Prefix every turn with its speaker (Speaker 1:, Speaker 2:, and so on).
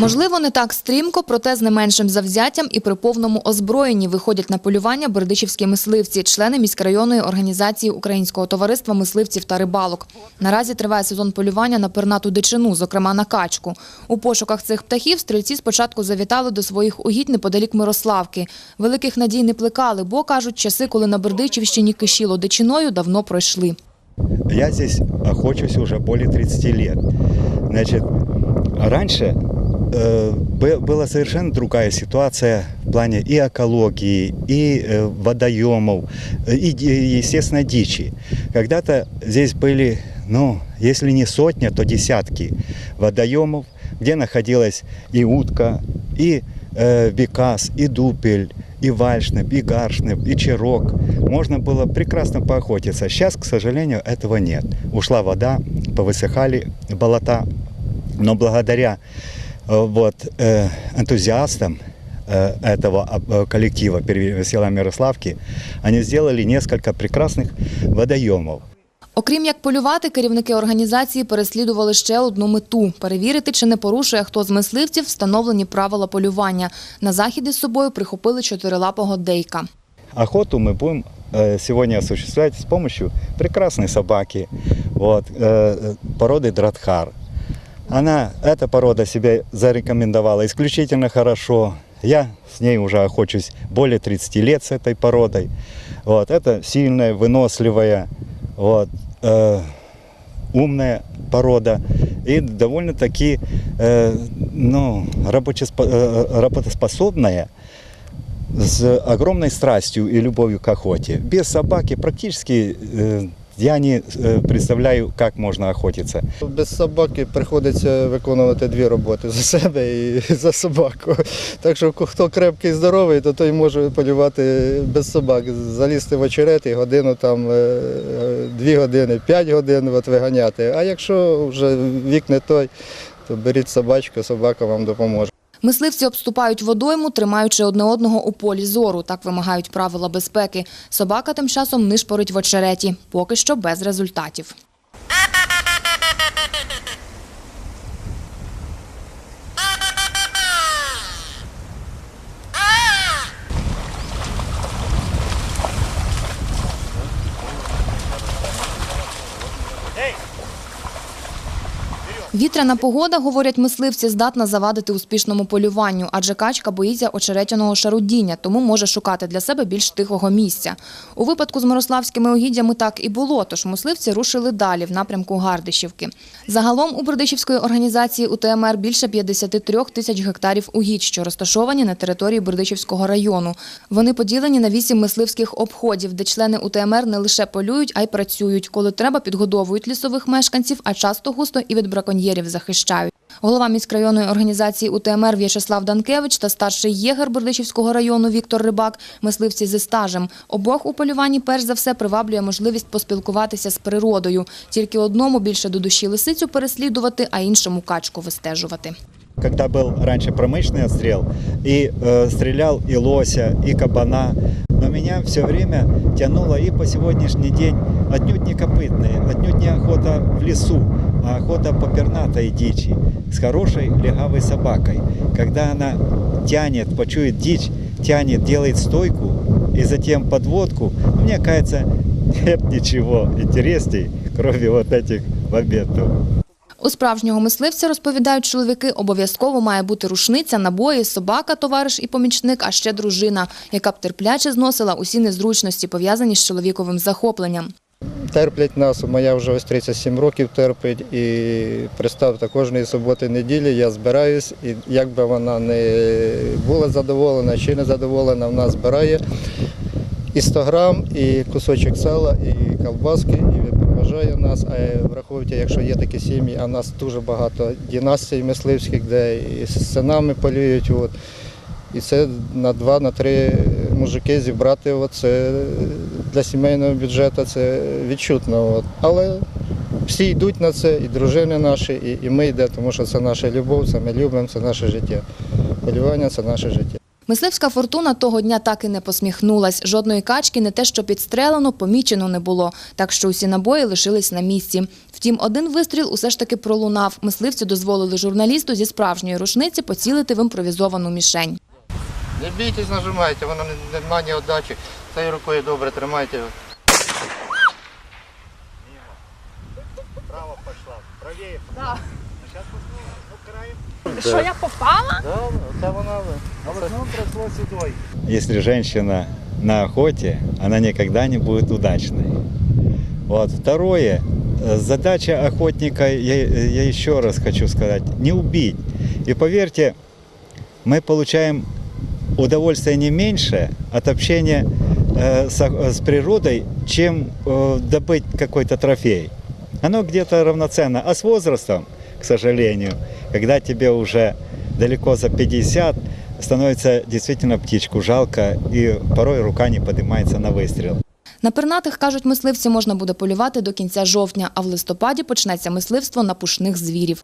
Speaker 1: Можливо, не так стрімко, проте з не меншим завзяттям і при повному озброєнні виходять на полювання бердичівські мисливці, члени міськрайонної організації Українського товариства мисливців та рибалок. Наразі триває сезон полювання на пернату дичину, зокрема на качку. У пошуках цих птахів стрільці спочатку завітали до своїх угідь неподалік Мирославки. Великих надій не плекали, бо кажуть, часи, коли на Бердичівщині кишіло дичиною, давно пройшли.
Speaker 2: Я здесь охочусь уже более 30 лет. Значит, раньше была совершенно другая ситуация в плане и экологии, и водоемов, и, естественно, дичи. Когда-то здесь были, ну, если не сотня, то десятки водоемов, где находилась и утка, и э, бекас, и дупель, и вальшнеп, и гаршнеп, и черок. Можно было прекрасно поохотиться. Сейчас, к сожалению, этого нет. Ушла вода, повысыхали болота. Но благодаря вот, э, энтузиастам э, этого э, коллектива «Первые села Мирославки, они сделали несколько прекрасных водоемов.
Speaker 1: Окрім як полювати, керівники організації переслідували ще одну мету – перевірити, чи не порушує хто з мисливців встановлені правила полювання. На захід із собою прихопили чотирилапого дейка.
Speaker 2: Охоту мы будем э, сегодня осуществлять с помощью прекрасной собаки вот, э, породы Дратхар. Она, эта порода себя зарекомендовала исключительно хорошо. Я с ней уже охочусь более 30 лет с этой породой. Вот, это сильная, выносливая, вот, э, умная порода и довольно-таки э, ну, э, работоспособная с огромной страстью и любовью к охоте. Без собаки практически э, я не э, представляю, как можно охотиться.
Speaker 3: Без собаки приходиться виконувати дві роботи за себе і за собаку. Так що хто крепкий і здоровий, то той може полювати без собак. Залізти в очерет і годину там, е, дві години, п'ять годин от виганяти. А якщо вже вік не той, то беріть собачку, собака вам допоможе.
Speaker 1: Мисливці обступають водойму, тримаючи одне одного у полі зору. Так вимагають правила безпеки. Собака тим часом нишпорить в очереті. Поки що без результатів. Вітряна погода, говорять мисливці, здатна завадити успішному полюванню, адже качка боїться очеретяного шарудіння, тому може шукати для себе більш тихого місця. У випадку з мирославськими угіддями так і було, тож мисливці рушили далі в напрямку Гардишівки. Загалом у Бердичівської організації УТМР більше 53 тисяч гектарів угідь, що розташовані на території Бердичівського району. Вони поділені на вісім мисливських обходів, де члени УТМР не лише полюють, а й працюють. Коли треба, підгодовують лісових мешканців, а часто густо і від браконьєрів захищають. Голова міськрайонної організації УТМР В'ячеслав Данкевич та старший єгер Бердичівського району Віктор Рибак – мисливці зі стажем. Обох у полюванні перш за все приваблює можливість поспілкуватися з природою. Тільки одному більше до душі лисицю переслідувати, а іншому качку вистежувати.
Speaker 2: Когда был раньше промышленный отстрел, и э, стрелял и лося, и кабана, но меня все время тянуло и по сегодняшний день отнюдь не копытные, отнюдь не охота в лесу, а охота по пернатой дичи с хорошей легавой собакой. Когда она тянет, почует дичь, тянет, делает стойку и затем подводку, мне кажется, нет ничего интересней, кроме вот этих моментов.
Speaker 1: У справжнього мисливця, розповідають чоловіки, обов'язково має бути рушниця, набої, собака, товариш і помічник, а ще дружина, яка б терпляче зносила усі незручності, пов'язані з чоловіковим захопленням.
Speaker 3: Терплять нас, моя вже ось 37 років терпить і представте, кожної суботи неділі я збираюсь, і як би вона не була задоволена чи не задоволена, вона збирає і 100 грам, і кусочок сала, і колбаски, і випроважає нас. А враховуйте, якщо є такі сім'ї, а нас дуже багато династій мисливських, де і з синами полюють. От. І це на два, на три мужики зібрати це для сімейного бюджету це відчутно. От. Але всі йдуть на це, і дружини наші, і, і ми йдемо, тому що це наша любов, це ми любимо, це наше життя. Полювання це наше життя.
Speaker 1: Мисливська фортуна того дня так і не посміхнулась. Жодної качки не те, що підстрелено, помічено не було, так що усі набої лишились на місці. Втім, один вистріл усе ж таки пролунав. Мисливці дозволили журналісту зі справжньої рушниці поцілити в імпровізовану мішень.
Speaker 3: Не бійтесь, нажимайте, воно не, немає ні отдачі. Цією рукою добре тримайте.
Speaker 2: Право пошла, правее.
Speaker 4: Да.
Speaker 2: Сейчас ну, краем.
Speaker 4: Що я попала?
Speaker 3: Да, це вона.
Speaker 2: А в основном прошло сюдой. Если женщина на охоте, она никогда не будет удачной. Вот. Второе. э, Задача охотника, я, я еще раз хочу сказать, не убить. И поверьте, мы получаем удовольствие не меньше от общения э, с, ох- с природой, чем э, добыть какой-то трофей. Оно где-то равноценно. А с возрастом, к сожалению, когда тебе уже далеко за 50, становится действительно птичку жалко, и порой рука не поднимается на выстрел.
Speaker 1: На пернатих, кажуть мисливці, можна буде полювати до кінця жовтня, а в листопаді почнеться мисливство на пушних звірів.